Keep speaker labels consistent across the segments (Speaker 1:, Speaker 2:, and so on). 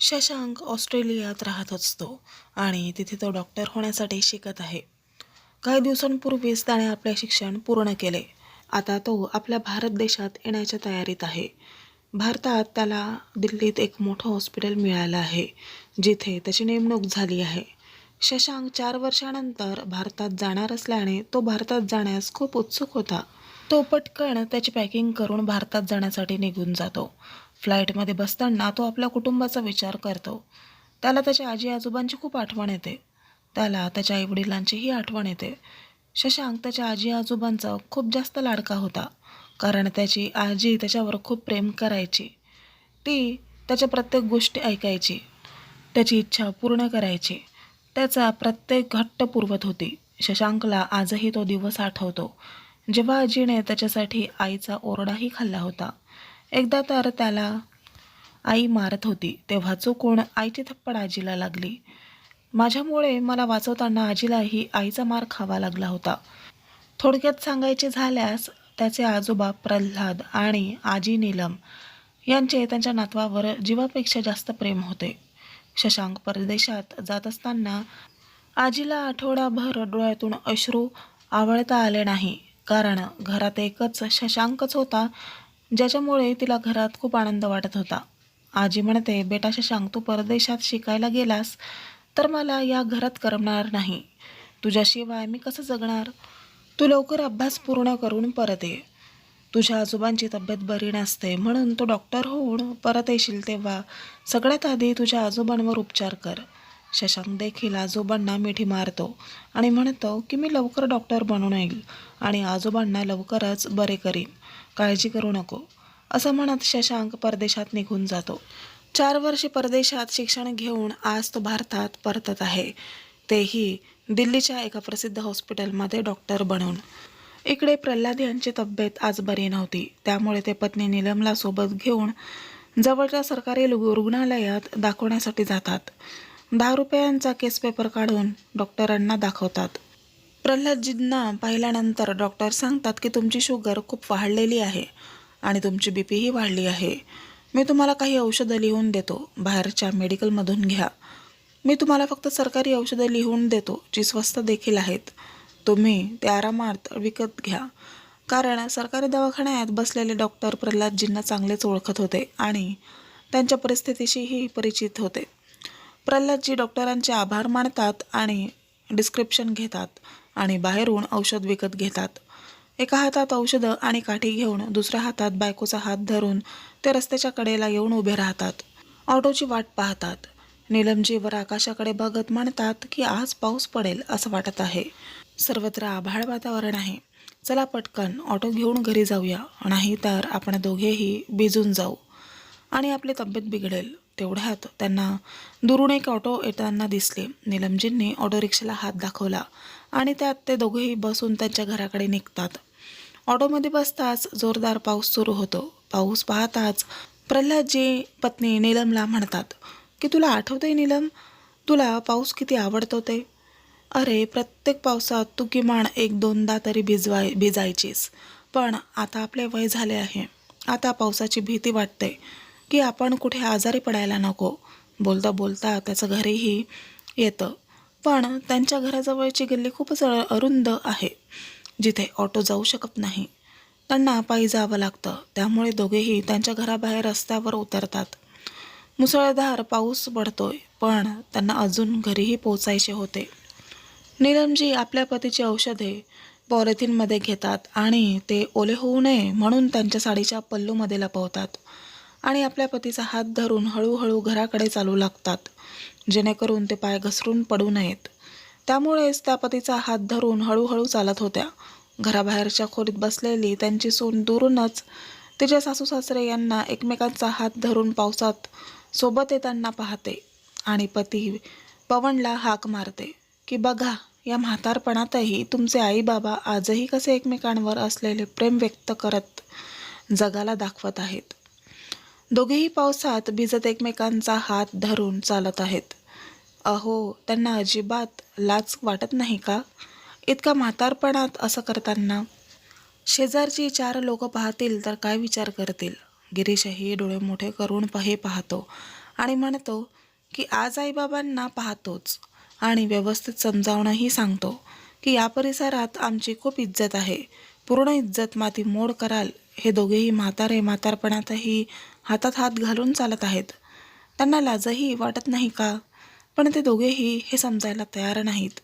Speaker 1: शशांक ऑस्ट्रेलियात राहत असतो आणि तिथे तो डॉक्टर होण्यासाठी शिकत आहे. काही दिवसांपूर्वीच त्याने आपले शिक्षण पूर्ण केले. आता तो आपल्या भारत देशात येण्याच्या तयारीत आहे. भारतात त्याला दिल्लीत एक मोठं हॉस्पिटल मिळालं आहे जिथे त्याची नेमणूक झाली आहे. शशांक चार वर्षानंतर भारतात जाणार असल्याने तो भारतात जाण्यास खूप उत्सुक होता. तो पटकन त्याची पॅकिंग करून भारतात जाण्यासाठी निघून जातो. फ्लाईटमध्ये बसताना तो आपल्या कुटुंबाचा विचार करतो. त्याला त्याच्या आजी आजोबांची खूप आठवण येते. त्याला त्याच्या आईवडिलांचीही आठवण येते. शशांक त्याच्या आजी आजोबांचा खूप जास्त लाडका होता. कारण त्याची आजी त्याच्यावर खूप प्रेम करायची. ती त्याच्या प्रत्येक गोष्टी ऐकायची. त्याची इच्छा पूर्ण करायची. त्याचा प्रत्येक घट्ट पुरवत होती. शशांकला आजही तो दिवस आठवतो. जेव्हा आजीने त्याच्यासाठी आईचा ओरडाही खाल्ला होता. एकदा तर त्याला आई मारत होती तेव्हा चुकून आईची थप्पड आजीला लागली. माझ्यामुळे मला वाचवताना आजीलाही आईचा मार खावा लागला होता. थोडक्यात सांगायचे झाल्यास त्याचे आजोबा प्रल्हाद आणि आजी नीलम यांचे त्यांच्या नातवावर जीवापेक्षा जास्त प्रेम होते. शशांक परदेशात जात असताना आजीला आठवडाभर डोळ्यातून अश्रू आवळता आले नाही. कारण घरात एकच शशांकच होता ज्याच्यामुळे तिला घरात खूप आनंद वाटत होता. आजी म्हणते बेटा शशांक तू परदेशात शिकायला गेलास तर मला या घरात करमणार नाही. तुझ्याशिवाय मी कसं जगणार? तू लवकर अभ्यास पूर्ण करून परत ये. तुझ्या आजोबांची तब्येत बरी नसते म्हणून तू डॉक्टर होऊन परत येशील तेव्हा. सगळ्यात आधी तुझ्या आजोबांवर उपचार कर. शशांक देखील आजोबांना मिठी मारतो आणि म्हणतो की मी लवकर डॉक्टर बनून येईल आणि आजोबांना लवकरच बरे करीन. काळजी करू नको. असं म्हणत शशांक परदेशात निघून जातो. चार वर्षे परदेशात शिक्षण घेऊन आज तो भारतात परतत आहे. तेही दिल्लीच्या एका प्रसिद्ध हॉस्पिटलमध्ये डॉक्टर बनून. इकडे प्रल्हाद यांची तब्येत आज बरी नव्हती. त्यामुळे ते पत्नी निलमला सोबत घेऊन जवळच्या सरकारी रुग्णालयात दाखवण्यासाठी जातात. दहा रुपयांचा केस पेपर काढून डॉक्टरांना दाखवतात. प्रल्हादजींना पाहिल्यानंतर डॉक्टर सांगतात की तुमची शुगर खूप वाढलेली आहे आणि तुमची बी पीही वाढली आहे. मी तुम्हाला काही औषधं लिहून देतो. बाहेरच्या मेडिकलमधून घ्या. मी तुम्हाला फक्त सरकारी औषधं लिहून देतो जी स्वस्त देखील आहेत. तुम्ही ते आरामात विकत घ्या. कारण सरकारी दवाखान्यात बसलेले डॉक्टर प्रल्हादजींना चांगलेच ओळखत होते आणि त्यांच्या परिस्थितीशीही परिचित होते. प्रल्हादजी डॉक्टरांचे आभार मानतात आणि डिस्क्रिप्शन घेतात आणि बाहेरून औषध विकत घेतात. एका हातात औषधं आणि काठी घेऊन दुसऱ्या हातात बायकोचा हात धरून ते रस्त्याच्या कडेला येऊन उभे राहतात. ऑटोची वाट पाहतात. नीलमजीवर आकाशाकडे बघत म्हणतात की आज पाऊस पडेल असं वाटत आहे. सर्वत्र आभाळ वातावरण आहे. चला पटकन ऑटो घेऊन घरी जाऊया. नाही तर आपण दोघेही भिजून जाऊ. आणि आपली तब्येत बिघडेल. तेवढ्यात त्यांना दुरून एक ऑटो येताना दिसले. निलमजींनी ऑटो रिक्षाला हात दाखवला आणि त्यात ते दोघेही बसून त्यांच्या घराकडे निघतात. ऑटोमध्ये बसताच जोरदार पाऊस सुरू होतो. पाऊस पाहताच प्रल्हादजी पत्नी नीलमला म्हणतात की तुला आठवतंय नीलम? तुला पाऊस किती आवडतो ते? अरे प्रत्येक पावसात तू किमान एक दोनदा तरी भिजवाय भिजायचीस. पण आता आपले वय झाले आहे. आता पावसाची भीती वाटते. की आपण कुठे आजारी पडायला नको. बोलता बोलता त्याचं घरीही येतं. पण त्यांच्या घराजवळची गल्ली खूपच अरुंद आहे. जिथे ऑटो जाऊ शकत नाही. त्यांना पायी जावं लागतं. त्यामुळे दोघेही त्यांच्या घराबाहेर रस्त्यावर उतरतात. मुसळधार पाऊस पडतोय पण त्यांना अजून घरीही पोचायचे होते. नीलमजी आपल्या पतीची औषधे पॉलिथिनमध्ये घेतात आणि ते ओले होऊ नये म्हणून त्यांच्या साडीच्या पल्लूमध्ये लपवतात. आणि आपल्या पतीचा हात धरून हळूहळू घराकडे चालू लागतात जेणेकरून ते पाय घसरून पडू नयेत. त्यामुळेच त्या पतीचा हात धरून हळूहळू चालत होत्या. घराबाहेरच्या खोलीत बसलेली त्यांची सून दुरूनच तिच्या सासू सासरे यांना एकमेकांचा हात धरून पावसात सोबत येताना पाहते आणि पती पवनला हाक मारते की बघा या म्हातारपणातही तुमचे आई बाबा आजही कसे एकमेकांवर असलेले प्रेम व्यक्त करत जगाला दाखवत आहेत. दोघेही पावसात भिजत एकमेकांचा हात धरून चालत आहेत. अहो त्यांना अजिबात लाच वाटत नाही का? इतका म्हातारपणात असं करताना? शेजारची चार लोक पाहतील तर काय विचार करतील? गिरीशही डोळे मोठे करून हे पाहतो आणि म्हणतो की आज आईबाबांना पाहतोच. आणि व्यवस्थित समजावणंही सांगतो की या परिसरात आमची खूप इज्जत आहे. पूर्ण इज्जत माती मोड कराल. हे दोघेही म्हातारे म्हातारपणातही हातात हात घालून चालत आहेत. त्यांना लाजही वाटत नाही का? पण ते दोघेही हे समजायला तयार नाहीत.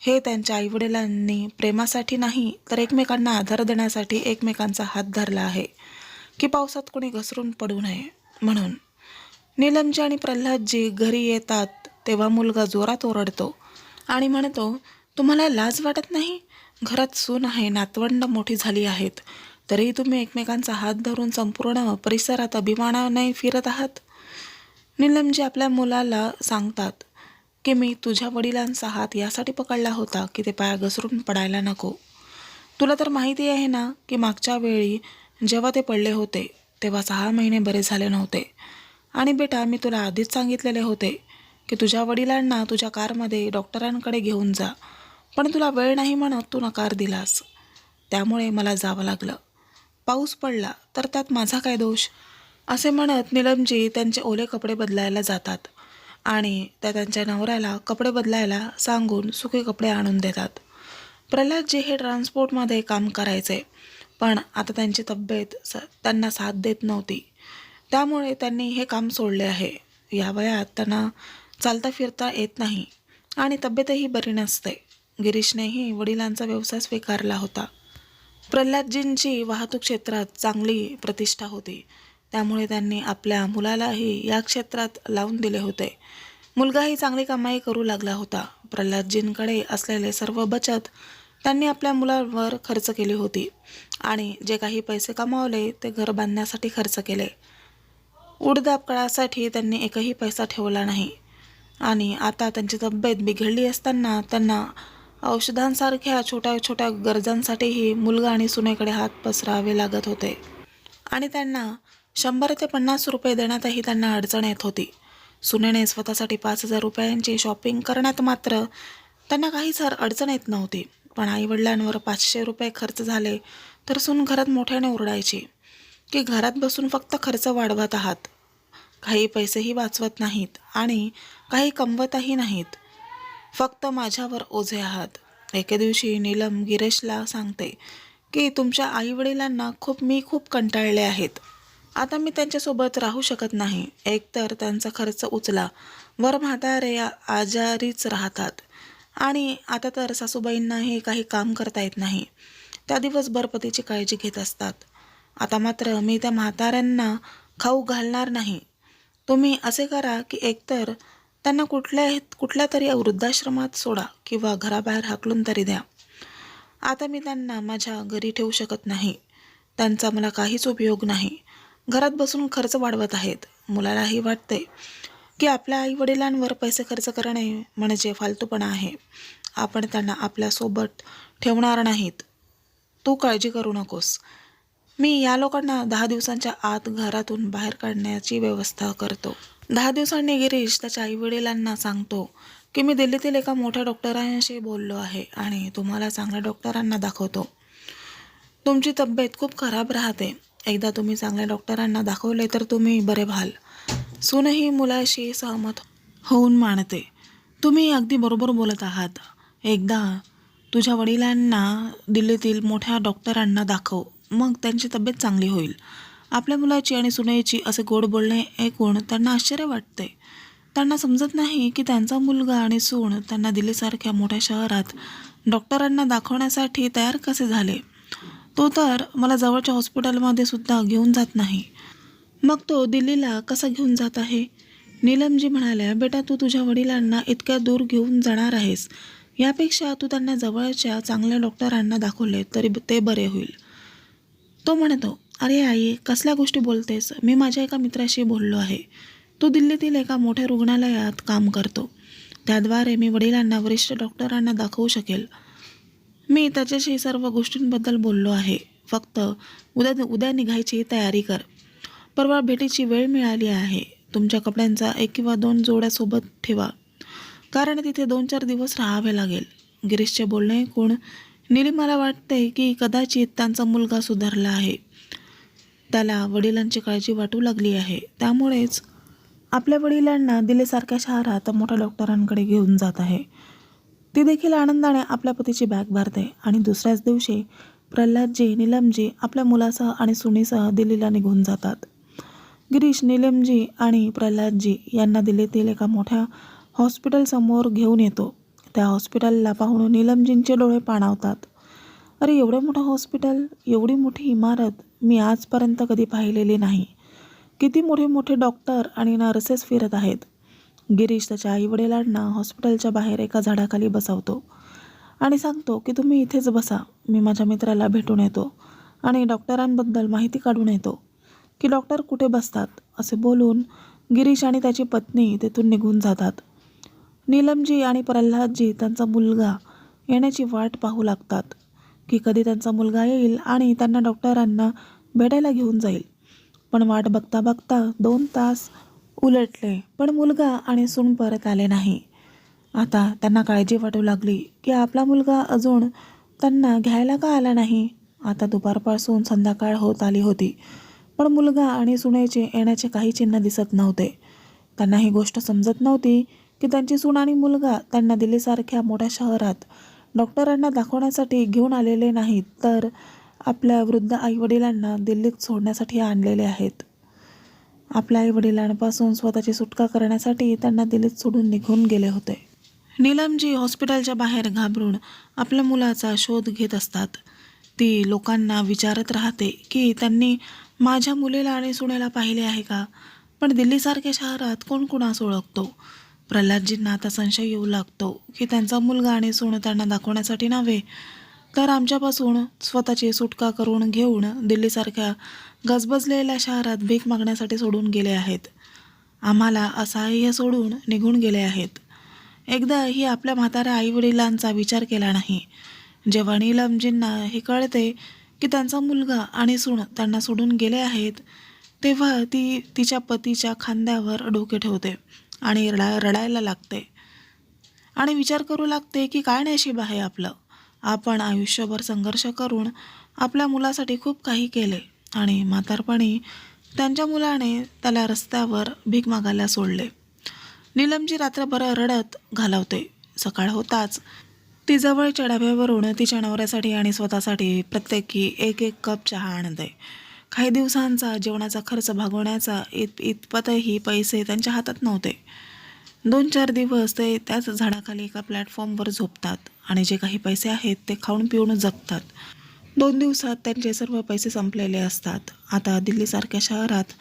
Speaker 1: हे त्यांच्या आईवडिलांनी प्रेमासाठी नाही तर एकमेकांना आधार देण्यासाठी एकमेकांचा हात धरला आहे. की पावसात कोणी घसरून पडू नये म्हणून. नीलमजी आणि प्रल्हादजी घरी येतात तेव्हा मुलगा जोरात ओरडतो आणि म्हणतो तुम्हाला लाज वाटत नाही? घरात सून आहे नातवंड मोठी झाली आहेत. तरीही तुम्ही एकमेकांचा हात धरून संपूर्ण परिसरात अभिमानाने फिरत आहात? नीलमजी आपल्या मुलाला सांगतात की मी तुझ्या वडिलांचा हात यासाठी पकडला होता की ते पाया घसरून पडायला नको. तुला तर माहिती आहे ना की मागच्या वेळी जेव्हा ते पडले होते तेव्हा सहा महिने बरे झाले नव्हते. आणि बेटा मी तुला आधीच सांगितलेले होते की तुझ्या वडिलांना तुझ्या कारमध्ये डॉक्टरांकडे घेऊन जा. पण तुला वेळ नाही म्हणत तू नकार दिलास. त्यामुळे मला जावं लागलं. पाऊस पडला तर त्यात माझा काय दोष? असे म्हणत निलमजी त्यांचे ओले कपडे बदलायला जातात आणि त्या त्यांच्या नवऱ्याला कपडे बदलायला सांगून सुके कपडे आणून देतात. प्रल्हादजी हे ट्रान्सपोर्टमध्ये काम करायचे पण आता त्यांची तब्येत स त्यांना साथ देत नव्हती. त्यामुळे त्यांनी हे काम सोडले आहे. या वयात त्यांना चालता फिरता येत नाही आणि तब्येतही बरी नसते. गिरीशनेही वडिलांचा व्यवसाय स्वीकारला होता. प्रल्हादजींची वाहतूक क्षेत्रात चांगली प्रतिष्ठा होती. त्यामुळे त्यांनी आपल्या मुलालाही या क्षेत्रात लावून दिले होते. मुलगाही चांगली कमाई करू लागला होता. प्रल्हादजींकडे असलेले सर्व बचत त्यांनी आपल्या मुलावर खर्च केली होती आणि जे काही पैसे कमावले ते घर बांधण्यासाठी खर्च केले. उडदापकळासाठी त्यांनी एकही पैसा ठेवला नाही. आणि आता त्यांची तब्येत बिघडली असताना त्यांना औषधांसारख्या छोट्या छोट्या गरजांसाठीही मुलगा आणि सुनेकडे हात पसरावे लागत होते. आणि त्यांना शंभर ते पन्नास रुपये देण्यातही त्यांना अडचण येत होती. सुनेने स्वतःसाठी पाच हजार रुपयांची शॉपिंग करण्यात मात्र त्यांना काहीच हर अडचण येत नव्हती. पण आईवडिलांवर पाचशे रुपये खर्च झाले तर सून घरात मोठ्याने ओरडायची की घरात बसून फक्त खर्च वाढवत आहात. काही पैसेही वाचवत नाहीत आणि काही कमवतही नाहीत. फक्त माझ्यावर ओझे आहात. एके दिवशी नीलम गिरेशला सांगते की तुमच्या आईवडिलांना खूप मी खूप कंटाळले आहेत. आता मी त्यांच्यासोबत राहू शकत नाही. एकतर त्यांचा खर्च उचला. वर म्हातारे आजारीच राहतात. आणि आता तर सासूबाईंनाही काही काम करता येत नाही. त्या दिवसभर पतीची काळजी घेत असतात. आता मात्र मी त्या म्हाताऱ्यांना खाऊ घालणार नाही. तुम्ही असे करा की एकतर त्यांना कुठल्या कुठल्या तरी वृद्धाश्रमात सोडा किंवा घराबाहेर हाकलून तरी द्या. आता मी त्यांना माझ्या घरी ठेवू शकत नाही. त्यांचा मला काहीच उपयोग नाही. घरात बसून खर्च वाढवत आहेत. मुलालाही वाटते की आपल्या आईवडिलांवर पैसे खर्च करणे म्हणजे फालतूपणा आहे. आपण त्यांना आपल्यासोबत ठेवणार नाहीत. तू काळजी करू नकोस. मी या लोकांना दहा दिवसांच्या आत घरातून बाहेर काढण्याची व्यवस्था करतो. दहा दिवसांनी गिरीश त्याच्या आईवडिलांना सांगतो की मी दिल्लीतील एका मोठ्या डॉक्टरांशी बोललो आहे आणि तुम्हाला चांगल्या डॉक्टरांना दाखवतो. तुमची तब्येत खूप खराब राहते. एकदा तुम्ही चांगल्या डॉक्टरांना दाखवले तर तुम्ही बरे व्हाल. सूनही मुलाशी सहमत होऊन मानते. तुम्ही अगदी बरोबर बोलत आहात. एकदा तुझ्या वडिलांना दिल्लीतील मोठ्या डॉक्टरांना दाखव. मग त्यांची तब्येत चांगली होईल. आपल्या मुलाची आणि सुनेची असे गोड बोलणे ऐकून त्यांना आश्चर्य वाटते. त्यांना समजत नाही की त्यांचा मुलगा आणि सून त्यांना दिल्लीसारख्या मोठ्या शहरात डॉक्टरांना दाखवण्यासाठी तयार कसे झाले? तो तर मला जवळच्या हॉस्पिटलमध्ये सुद्धा घेऊन जात नाही. मग तो दिल्लीला कसा घेऊन जात आहे? नीलमजी म्हणाल्या बेटा तू तुझ्या वडिलांना इतक्या दूर घेऊन जाणार आहेस. यापेक्षा तू त्यांना जवळच्या चांगल्या डॉक्टरांना दाखवले तरी ते बरे होईल. तो म्हणतो अरे आई कसल्या गोष्टी बोलतेस? मी माझ्या एका मित्राशी बोललो आहे. तो दिल्लीतील एका मोठ्या रुग्णालयात काम करतो. त्याद्वारे मी वडिलांना वरिष्ठ डॉक्टरांना दाखवू शकेल. मी त्याच्याशी सर्व गोष्टींबद्दल बोललो आहे. फक्त उद्या उद्या निघायची तयारी कर. परवा भेटीची वेळ मिळाली आहे. तुमच्या कपड्यांचा एक किंवा दोन जोड्या सोबत ठेवा. कारण तिथे दोन चार दिवस राहावे लागेल. गिरीशचे बोलणे ऐकून निलिमाला वाटते की कदाचित त्यांचा मुलगा सुधारला आहे. त्याला वडिलांची काळजी वाटू लागली आहे. त्यामुळेच आपल्या वडिलांना दिल्लीसारख्या शहरात मोठ्या डॉक्टरांकडे घेऊन जात आहे. ती देखील आनंदाने आपल्या पतीची बॅग भरते आणि दुसऱ्याच दिवशी प्रल्हादजी निलमजी आपल्या मुलासह आणि सुनीसह दिल्लीला निघून जातात. गिरीश निलमजी आणि प्रल्हादजी यांना दिल्लीतील एका मोठ्या हॉस्पिटलसमोर घेऊन येतो. त्या हॉस्पिटलला पाहून निलमजींचे डोळे पाणावतात. अरे एवढं मोठं हॉस्पिटल एवढी मोठी इमारत मी आजपर्यंत कधी पाहिलेली नाही. किती मोठे मोठे डॉक्टर आणि नर्सेस फिरत आहेत. गिरीश त्याच्या आईवडिलांना हॉस्पिटलच्या बाहेर एका झाडाखाली बसवतो आणि सांगतो की तुम्ही इथेच बसा. मी माझ्या मित्राला भेटून येतो आणि डॉक्टरांबद्दल माहिती काढून येतो की डॉक्टर कुठे बसतात. असे बोलून गिरीश आणि त्याची पत्नी तेथून निघून जातात. नीलमजी आणि प्रल्हादजी त्यांचा मुलगा येण्याची वाट पाहू लागतात. की कधी त्यांचा मुलगा येईल आणि त्यांना डॉक्टरांना भेटायला घेऊन जाईल. पण वाट बघता बघता दोन तास उलटले. पण मुलगा आणि सून परत आले नाही. आता त्यांना काळजी वाटू लागली की आपला मुलगा अजून त्यांना घ्यायला का आला नाही? आता दुपारपासून संध्याकाळ होत आली होती. पण मुलगा आणि सुनेचे येण्याचे काही चिन्ह दिसत नव्हते. त्यांना ही गोष्ट समजत नव्हती की त्यांची सून आणि मुलगा त्यांना दिल्लीसारख्या मोठ्या शहरात डॉक्टरांना दाखवण्यासाठी घेऊन आलेले नाहीत तर आपल्या वृद्ध आईवडिलांना दिल्लीत सोडण्यासाठी आणलेले आहेत. आपल्या आईवडिलांपासून स्वतःची सुटका करण्यासाठी त्यांना दिल्लीत सोडून निघून गेले होते. नीलमजी हॉस्पिटलच्या बाहेर घाबरून आपल्या मुलाचा शोध घेत असतात. ती लोकांना विचारत राहते की त्यांनी माझ्या मुलीला आणि सुनेला पाहिले आहे का? पण दिल्लीसारख्या शहरात कोण कुणास ओळखतो? प्रल्हादजींना आता संशय येऊ लागतो की त्यांचा मुलगा आणि सून त्यांना दाखवण्यासाठी नव्हे तर आमच्यापासून स्वतःची सुटका करून घेऊन दिल्लीसारख्या गजबजलेल्या शहरात भीक मागण्यासाठी सोडून गेले आहेत. आम्हाला असहाय्य सोडून निघून गेले आहेत. एकदा ही आपल्या म्हाताऱ्या आईवडिलांचा विचार केला नाही. जेव्हा नीलमजींना हे कळते की त्यांचा मुलगा आणि सून त्यांना सोडून गेले आहेत तेव्हा ती तिच्या पतीच्या खांद्यावर डोके ठेवते. आणि रडा रडायला लागते. आणि विचार करू लागते की काय नशीब आहे आपलं. आपण आयुष्यभर संघर्ष करून आपल्या मुलासाठी खूप काही केले आणि म्हातारपणी त्यांच्या मुलाने त्याला रस्त्यावर भीक मागायला सोडले. नीलमजी रात्रभर रडत घालवते. सकाळ होताच ती जवळच्या डब्यावरून तिच्या नवऱ्यासाठी आणि स्वतःसाठी प्रत्येकी एक एक कप चहा आणते. काही दिवसांचा जेवणाचा खर्च भागवण्याचा इत इतपतही पैसे त्यांच्या हातात नव्हते. दोन चार दिवस ते त्याच झाडाखाली एका प्लॅटफॉर्मवर झोपतात आणि जे काही पैसे आहेत ते खाऊन पिऊन जगतात. दोन दिवसात त्यांचे सर्व पैसे संपलेले असतात. आता दिल्लीसारख्या शहरात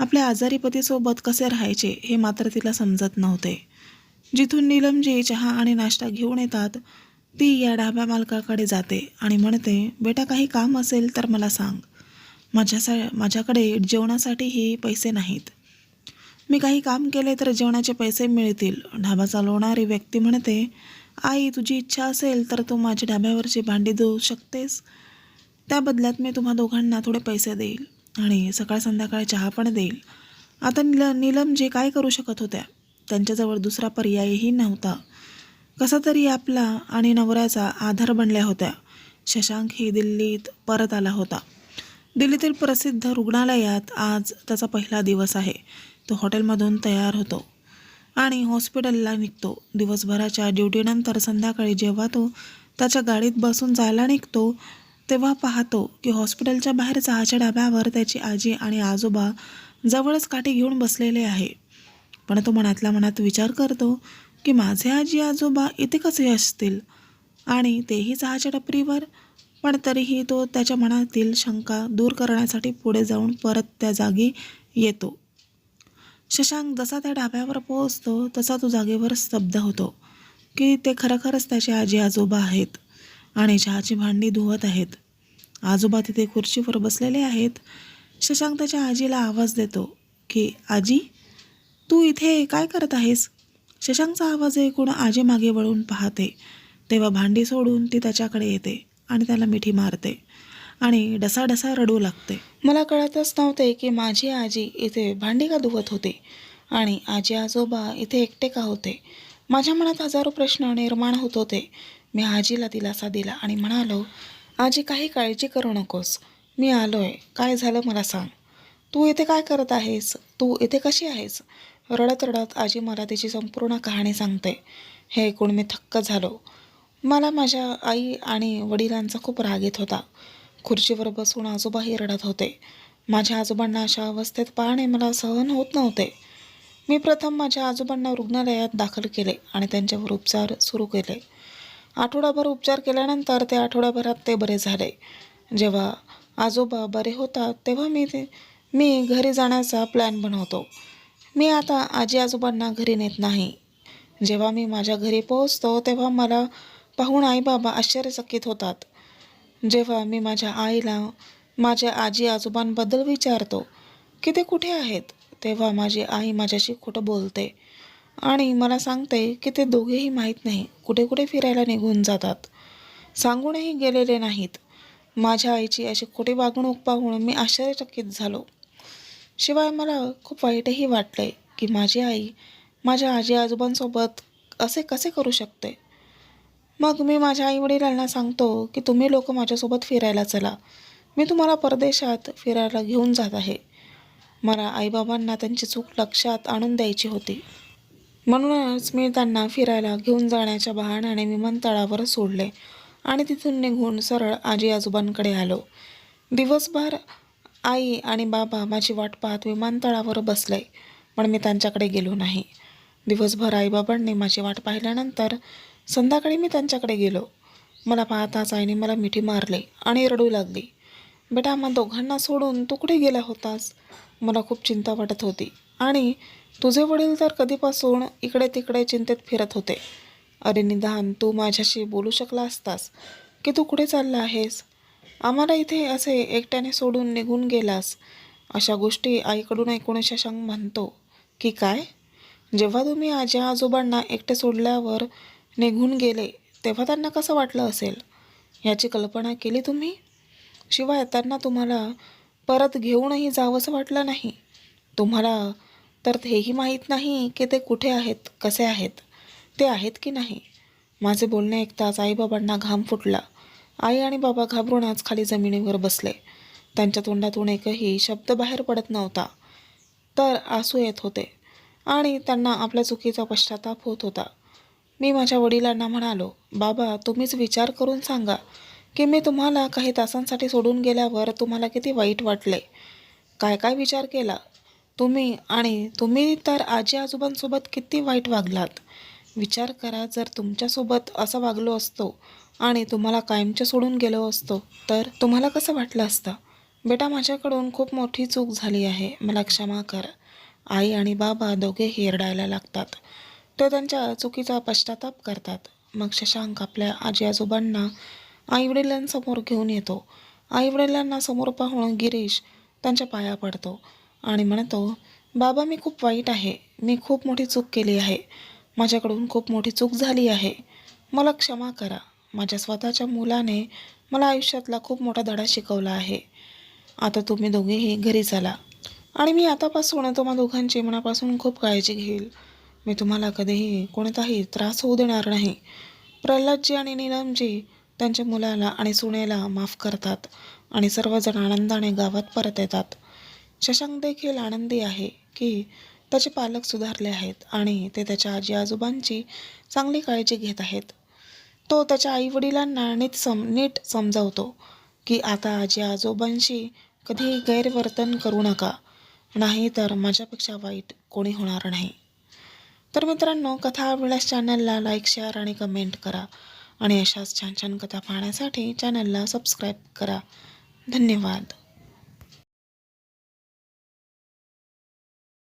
Speaker 1: आपल्या आजारी पतीसोबत कसे राहायचे हे मात्र तिला समजत नव्हते. जिथून नीलमजी चहा आणि नाश्ता घेऊन येतात ती या ढाब्या मालकाकडे जाते आणि म्हणते बेटा काही काम असेल तर मला सांग. माझ्यासा माझ्याकडे जेवणासाठीही पैसे नाहीत. मी काही काम केले तर जेवणाचे पैसे मिळतील. ढाबा चालवणारी व्यक्ती म्हणते आई तुझी इच्छा असेल तर तू माझ्या ढाब्यावरची भांडी धुवू शकतेस. त्या बदल्यात मी तुम्हा दोघांना थोडे पैसे देईल आणि सकाळ संध्याकाळ चहा पण देईल. आता नील नीलम जे काय करू शकत होत्या त्यांच्याजवळ दुसरा पर्यायही नव्हता. कसा तरी आपला आणि नवऱ्याचा आधार बनल्या होत्या. शशांक ही दिल्लीत परत आला होता. दिल्लीतील प्रसिद्ध रुग्णालयात आज त्याचा पहिला दिवस आहे. तो हॉटेलमधून तयार होतो आणि हॉस्पिटलला निघतो. दिवसभराच्या ड्युटीनंतर संध्याकाळी जेव्हा तो त्याच्या गाडीत बसून जायला निघतो तेव्हा पाहतो की हॉस्पिटलच्या बाहेर चहाच्या डब्यावर त्याची आजी आणि आजोबा जवळच काठी घेऊन बसलेले आहे. पण तो मनातल्या मनात विचार करतो की माझे आजी आजोबा इथे कसे असतील? आणि तेही चहाच्या टपरीवर पण तरीही तो त्याच्या मनातील शंका दूर करण्यासाठी पुढे जाऊन परत त्या जागी येतो. शशांक जसा त्या ढाब्यावर पोहोचतो तसा तो जागेवर स्तब्ध होतो की ते खरोखरच त्याचे आजी आजोबा आहेत आणि चहाची भांडी धुवत आहेत. आजोबा तिथे खुर्चीवर बसलेले आहेत. शशांक त्याच्या आजीला आवाज देतो की आजी तू इथे काय करत आहेस? शशांकचा आवाज ऐकून आजी मागे वळून पाहते तेव्हा भांडी सोडून ती त्याच्याकडे येते. आणि त्याला मिठी मारते आणि डसाडसा रडू लागते. मला कळतच नव्हते की माझी आजी इथे भांडी का धुवत होती आणि आजी आजोबा इथे एकटे का होते. माझ्या मनात हजारो प्रश्न निर्माण होत होते. मी आजीला दिलासा दिला आणि म्हणालो आजी काही काळजी करू नकोस. मी आलोय. काय झालं मला सांग. तू इथे काय करत आहेस? तू इथे कशी आहेस? रडत रडत आजी मला तिची संपूर्ण कहाणी सांगते. हे ऐकून मी थक्क झालो. मला माझ्या आई आणि वडिलांचा खूप राग येत होता. खुर्चीवर बसून आजोबाही रडत होते. माझ्या आजोबांना अशा अवस्थेत पाहणे मला सहन होत नव्हते. मी प्रथम माझ्या आजोबांना रुग्णालयात दाखल केले आणि त्यांच्यावर उपचार सुरू केले. आठवडाभर उपचार केल्यानंतर ते आठवड्याभरात ते बरे झाले. जेव्हा आजोबा बरे होतात तेव्हा मी ते मी घरी जाण्याचा प्लॅन बनवतो. मी आता आजी आजोबांना घरी नेत नाही. जेव्हा मी माझ्या घरी पोहोचतो तेव्हा मला पाहून आई बाबा आश्चर्यचकित होतात. जेव्हा मी माझ्या आईला माझ्या आजी आजोबांबद्दल विचारतो की ते कुठे आहेत? तेव्हा माझी आई माझ्याशी खोटं बोलते आणि मला सांगते की ते दोघेही माहीत नाही कुठे कुठे फिरायला निघून जातात. सांगूनही गेलेले नाहीत. माझ्या आईची अशी खोटी वागणूक पाहून मी आश्चर्यचकित झालो. शिवाय मला खूप वाईटही वाटले की माझी आई माझ्या आजी आजोबांसोबत असे कसे करू शकते? मग मी माझ्या आईवडिलांना सांगतो की तुम्ही लोक माझ्यासोबत फिरायला चला. मी तुम्हाला परदेशात फिरायला घेऊन जात आहे. मला आईबाबांना त्यांची चूक लक्षात आणून द्यायची होती. म्हणूनच मी त्यांना फिरायला घेऊन जाण्याच्या बहाण्याने विमानतळावर सोडले आणि तिथून निघून सरळ आजी आजोबांकडे आलो. दिवसभर आई आणि बाबा माझी वाट पाहत विमानतळावर बसले पण मी त्यांच्याकडे गेलो नाही. दिवसभर आईबाबांनी माझी वाट पाहिल्यानंतर संध्याकाळी मी त्यांच्याकडे गेलो. मला पाहताच आईने मला मिठी मारली आणि रडू लागली. बेटा आम्हा दोघांना सोडून तू कुठे गेला होतास? मला खूप चिंता वाटत होती आणि तुझे वडील तर कधीपासून इकडे तिकडे चिंतेत फिरत होते. अरे निदान तू माझ्याशी बोलू शकला असतास की तू कुठे चालला आहेस? आम्हाला इथे असे एकट्याने सोडून निघून गेलास. अशा गोष्टी आईकडून ऐकून शशांक म्हणतो. की काय? जेव्हा तुम्ही आजी आजोबांना एकटे सोडल्यावर निघून गेले तेव्हा त्यांना कसं वाटलं असेल? याची कल्पना केली तुम्ही? शिवाय त्यांना तुम्हाला परत घेऊनही जावंसं वाटलं नाही. तुम्हाला तर हेही माहीत नाही की ते कुठे आहेत कसे आहेत ते आहेत की नाही. माझे बोलणे ऐकताच आईबाबांना घाम फुटला. आई आणि बाबा घाबरूनच खाली जमिनीवर बसले. त्यांच्या तोंडातून एकही शब्द बाहेर पडत नव्हता. तर आसू येत होते आणि त्यांना आपल्या चुकीचा पश्चाताप होत होता. मी माझ्या वडिलांना म्हणालो बाबा तुम्हीच विचार करून सांगा की मी तुम्हाला काही तासांसाठी सोडून गेल्यावर तुम्हाला किती वाईट वाटले. काय काय विचार केला? तुम्ही आणि तुम्ही तर आजी आजोबांसोबत किती वाईट वागलात. विचार करा जर तुमच्यासोबत असं वागलो असतो आणि तुम्हाला कायमचे सोडून गेलो असतो तर तुम्हाला कसं वाटलं असतं? बेटा माझ्याकडून खूप मोठी चूक झाली आहे. मला क्षमा कर. आई आणि बाबा दोघेही रडायला लागतात. ते त्यांच्या चुकीचा पश्चाताप करतात. मग शशांक आपल्या आजी आजोबांना आईवडिलांसमोर घेऊन येतो. आईवडिलांना समोर पाहून गिरीश त्यांच्या पाया पडतो आणि म्हणतो बाबा मी खूप वाईट आहे. मी खूप मोठी चूक केली आहे. माझ्याकडून खूप मोठी चूक झाली आहे. मला क्षमा करा. माझ्या स्वतःच्या मुलाने मला आयुष्यातला खूप मोठा धडा शिकवला आहे. आता तुम्ही दोघेही घरी चला आणि मी आतापासून तुम्हा दोघांची मनापासून खूप काळजी घेईल. मी तुम्हाला कधीही कोणताही त्रास होऊ देणार नाही. प्रल्हादजी आणि नीलमजी त्यांच्या मुलाला आणि सुनेला माफ करतात आणि सर्वजण आनंदाने गावात परत येतात. शशांक देखील आनंदी आहे की त्याचे पालक सुधारले आहेत आणि ते त्याच्या आजी आजोबांची चांगली काळजी घेत आहेत. तो त्याच्या आईवडिलांना नीट सम नीट समजावतो की आता आजी आजोबांशी कधीही गैरवर्तन करू नका. नाही तर माझ्यापेक्षा वाईट कोणी होणार नाही. तर मित्रांनो कथा आवडल्यास चॅनलला लाईक शेअर आणि कमेंट करा. आणि अशाच छान छान कथा पाहण्यासाठी चॅनलला सबस्क्राईब करा. धन्यवाद.